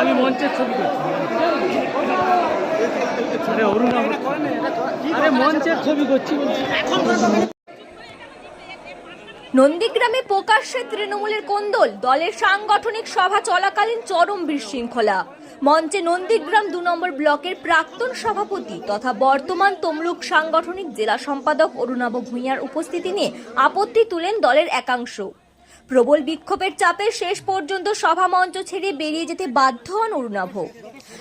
আমি মঞ্চের ছবি করছি। আরে অরুণ আরে মঞ্চের ছবি করছি নন্দীগ্রামে প্রকাশ্যে তৃণমূলের কোন্দল দলের সাংগঠনিক সভা চলাকালীন চরম বিশৃঙ্খলা। মঞ্চে নন্দীগ্রাম দু নম্বর ব্লকের প্রাক্তন সভাপতি তথা বর্তমান তমলুক সাংগঠনিক জেলা সম্পাদক অরুণাভ ভূঁইয়ার উপস্থিতি নিয়ে আপত্তি তুলেন দলের একাংশ। প্রবল বিক্ষোভের চাপে শেষ পর্যন্ত সভা মঞ্চ ছেড়ে বেরিয়ে যেতে বাধ্য হন অরুণাভ।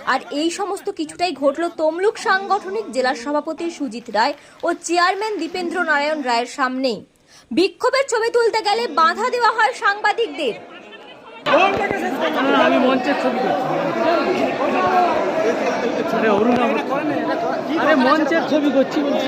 আর এই সমস্ত কিছুটাই ঘটল তমলুক সাংগঠনিক জেলার সভাপতি সুজিত রায় ও চেয়ারম্যান দীপেন্দ্র নারায়ণ রায়ের সামনেই। বিক্ষোভের ছবি তুলতে গেলে বাধা দেওয়া হয় সাংবাদিকদের। আমি মঞ্চের ছবি করছি আরে অরুণ আমার- আরে মঞ্চের ছবি করছি বলছি।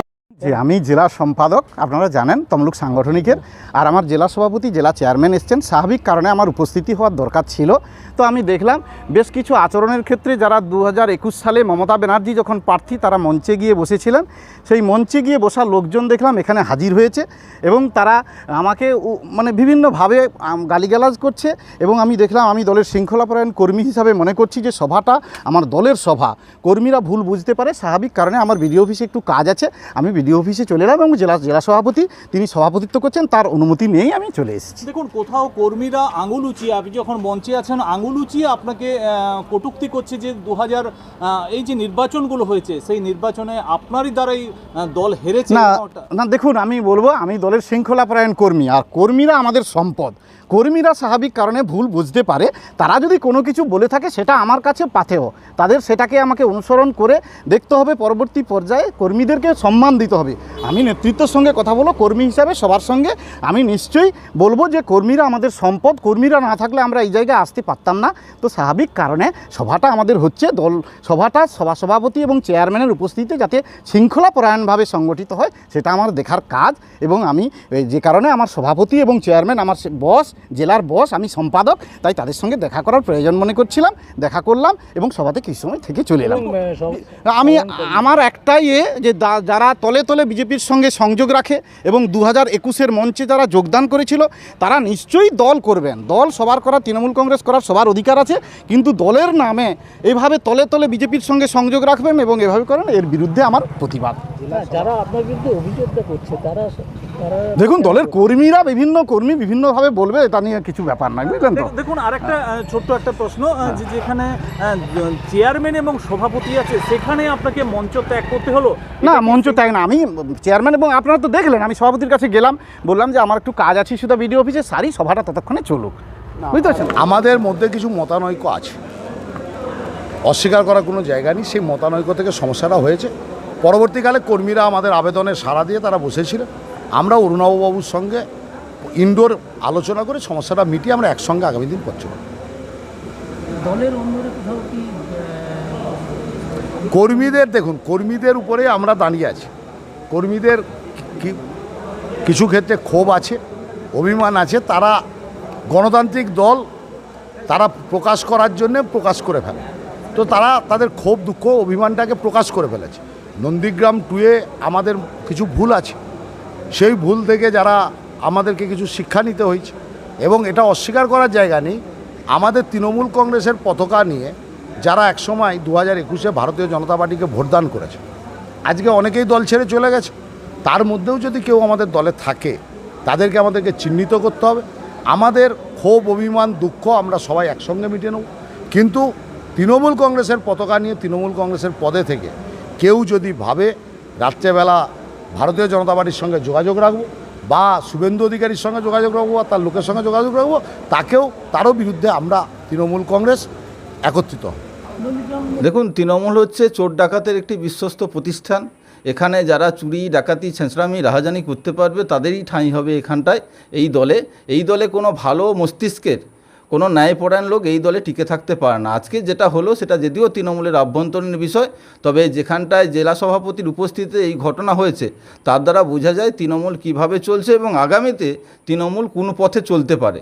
জি, আমি জেলা সম্পাদক, আপনারা জানেন তমলুক সাংগঠনিকের। আর আমার জেলা সভাপতি, জেলা চেয়ারম্যান এসছেন। স্বাভাবিক কারণে আমার উপস্থিতি হওয়ার দরকার ছিল। তো আমি দেখলাম, বেশ কিছু আচরণের ক্ষেত্রে যারা দু হাজার একুশ সালে মমতা ব্যানার্জি যখন প্রার্থী, তারা মঞ্চে গিয়ে বসেছিলেন। সেই মঞ্চে গিয়ে বসা লোকজন দেখলাম এখানে হাজির হয়েছে এবং তারা আমাকে মানে বিভিন্নভাবে গালিগালাজ করছে এবং আমি দেখলাম, আমি দলের শৃঙ্খলাপরায়ণ কর্মী হিসাবে মনে করছি যে সভাটা আমার দলের সভা। কর্মীরা ভুল বুঝতে পারে, স্বাভাবিক কারণে আমার বিডিও অফিসে একটু কাজ আছে, আমি বিডিও অফিসে চলে এলাম এবং জেলা জেলা সভাপতি তিনি সভাপতিত্ব করছেন তার অনুমতি নিয়েই আমি চলে এসেছি। দেখুন কোথাও কর্মীরা আঙুল উঁচিয়ে আপনি যখন মঞ্চে আছেন আঙুল উঁচিয়ে আপনাকে কটূক্তি করছে যে দু হাজার এই যে নির্বাচনগুলো হয়েছে সেই নির্বাচনে আপনারই দ্বারাই দল হেরেছে না না দেখুন আমি বলব আমি দলের শৃঙ্খলাপরায়ণ কর্মী আর কর্মীরা আমাদের সম্পদ। কর্মীরা স্বাভাবিক কারণে ভুল বুঝতে পারে তারা যদি কোনো কিছু বলে থাকে সেটা আমার কাছে পাথেও তাদের সেটাকে আমাকে অনুসরণ করে দেখতে হবে পরবর্তী পর্যায়ে কর্মীদেরকে সম্মান দিতে হবে i'll আমি নেতৃত্বের সঙ্গে কথা বলব কর্মী হিসাবে সবার সঙ্গে। আমি নিশ্চয়ই বলব যে কর্মীরা আমাদের সম্পদ কর্মীরা না থাকলে আমরা এই জায়গায় আসতে পারতাম না। তো স্বাভাবিক কারণে সভাটা আমাদের হচ্ছে দল সভাটা সভা সভাপতি এবং চেয়ারম্যানের উপস্থিতিতে যাতে শৃঙ্খলাপরায়ণভাবে সংগঠিত হয় সেটা আমার দেখার কাজ। এবং আমি যে কারণে আমার সভাপতি এবং চেয়ারম্যান আমার বস জেলার বস আমি সম্পাদক তাই তাদের সঙ্গে দেখা করার প্রয়োজন মনে করছিলাম দেখা করলাম এবং সভাতে কিছু সময় থেকে চলে এলাম। আমি আমার একটাই এ যে যারা তলে তলে বিজেপির সঙ্গে সংযোগ রাখে এবং দু হাজার একুশের মঞ্চে যারা যোগদান করেছিল, তারা নিশ্চয়ই দল করবেন। দল সবার করা, তৃণমূল কংগ্রেস করার সবার অধিকার আছে, কিন্তু দলের নামে এভাবে তলে তলে বিজেপির সঙ্গে সংযোগ রাখবেন এবং এভাবে করেন, এর বিরুদ্ধে আমার প্রতিবাদ। যারা আপনার বিরুদ্ধে অভিযোগটা করছে, তারা দেখুন দলের কর্মীরা বিভিন্ন কর্মী বিভিন্নভাবে বলবে এটা নিয়ে কিছু ব্যাপার নয় বুঝলেন তো? দেখুন আরেকটা আহ, ছোট্ট একটা প্রশ্ন যে যেখানে চেয়ারম্যান এবং সভাপতি আছে সেখানে আপনাকে মঞ্চ ত্যাগ করতে হলো? না মঞ্চ ত্যাগ না আমি চেয়ারম্যান এবং আপনারা তো দেখলেন আমি সভাপতির কাছে গেলাম বললাম যে আমার একটু কাজ আছে শুধু বিডিও অফিসে সারি সভাটা ততক্ষণে চলুক। বুঝতে পারছেন? আমাদের মধ্যে কিছু মতানৈক্য আছে। অস্বীকার করার কোনো জায়গা নেই সেই মতানৈক্য থেকে সমস্যাটা হয়েছে। পরবর্তীকালে কর্মীরা আমাদের আবেদনে সাড়া দিয়ে তারা বসেছিলেন আমরা অরুণাববাবুর সঙ্গে ইনডোর আলোচনা করে সমস্যাটা মিটিয়ে আমরা একসঙ্গে আগামী দিন করছি। দলের কর্মীদের দেখুন কর্মীদের উপরে আমরা দাঁড়িয়ে আছি। কর্মীদের কিছু ক্ষেত্রে ক্ষোভ আছে অভিমান আছে তারা গণতান্ত্রিক দল তারা প্রকাশ করার জন্য প্রকাশ করে ফেলে। তো তারা তাদের ক্ষোভ দুঃখ অভিমানটাকে প্রকাশ করে ফেলেছে। নন্দীগ্রাম টুয়ে আমাদের কিছু ভুল আছে। সেই ভুল থেকে যারা আমাদেরকে কিছু শিক্ষা নিতে হয়েছে এবং এটা অস্বীকার করার জায়গা নেই, আমাদের তৃণমূল কংগ্রেসের পতাকা নিয়ে যারা একসময় দু হাজার একুশে ভারতীয় জনতা পার্টিকে ভোটদান করেছে, আজকে অনেকেই দল ছেড়ে চলে গেছে। তার মধ্যেও যদি কেউ আমাদের দলে থাকে, তাদেরকে আমাদেরকে চিহ্নিত করতে হবে। আমাদের ক্ষোভ, অভিমান, দুঃখ আমরা সবাই একসঙ্গে মিটিয়ে নেব। কিন্তু তৃণমূল কংগ্রেসের পতাকা নিয়ে তৃণমূল কংগ্রেসের পদে থেকে কেউ যদি ভাবে রাত্রেবেলা ভারতীয় জনতা পার্টির সঙ্গে যোগাযোগ রাখব, বা শুভেন্দু অধিকারীর সঙ্গে যোগাযোগ রাখব, বা তার লোকের সঙ্গে যোগাযোগ রাখব, তাকেও, তারও বিরুদ্ধে আমরা তৃণমূল কংগ্রেস একত্রিত দেখুন, তৃণমূল হচ্ছে চোর ডাকাতের একটি বিশ্বস্ত প্রতিষ্ঠান। এখানে যারা চুরি, ডাকাতি, ছেঁচড়ামি, রাহাজানি করতে পারবে, তাদেরই ঠাঁই হবে এখানটায়, এই দলে। এই দলে কোনো ভালো মস্তিষ্কের কোনো ন্যায়পরায়ণ লোক এই দলে টিকে থাকতে পারে না। আজকে যেটা হলো, সেটা যদিও তৃণমূলের আভ্যন্তরীণ বিষয়, তবে যেখানটায় জেলা সভাপতির উপস্থিতিতে এই ঘটনা হয়েছে, তার দ্বারা বোঝা যায় তৃণমূল কীভাবে চলছে এবং আগামীতে তৃণমূল কোন পথে চলতে পারে।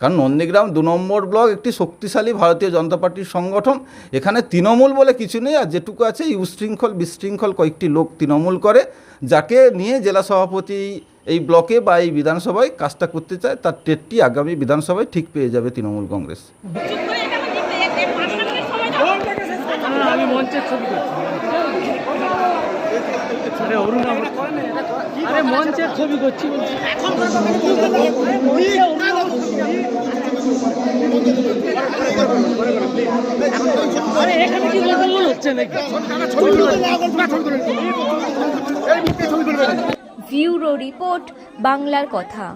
কারণ নন্দীগ্রাম দু নম্বর ব্লক একটি শক্তিশালী ভারতীয় জনতা পার্টির সংগঠন, এখানে তৃণমূল বলে কিছু নেই, আর যেটুকু আছে উশৃঙ্খল বিশৃঙ্খল কয়েকটি লোক তৃণমূল করে, যাকে নিয়ে জেলা সভাপতি এই ব্লকে বা এই বিধানসভায় কাজটা করতে চায় তার টেটটি আগামী বিধানসভায় ঠিক পেয়ে যাবে তৃণমূল কংগ্রেস। হচ্ছে নাকি? ভিউরো রিপোর্ট বাংলার কথা।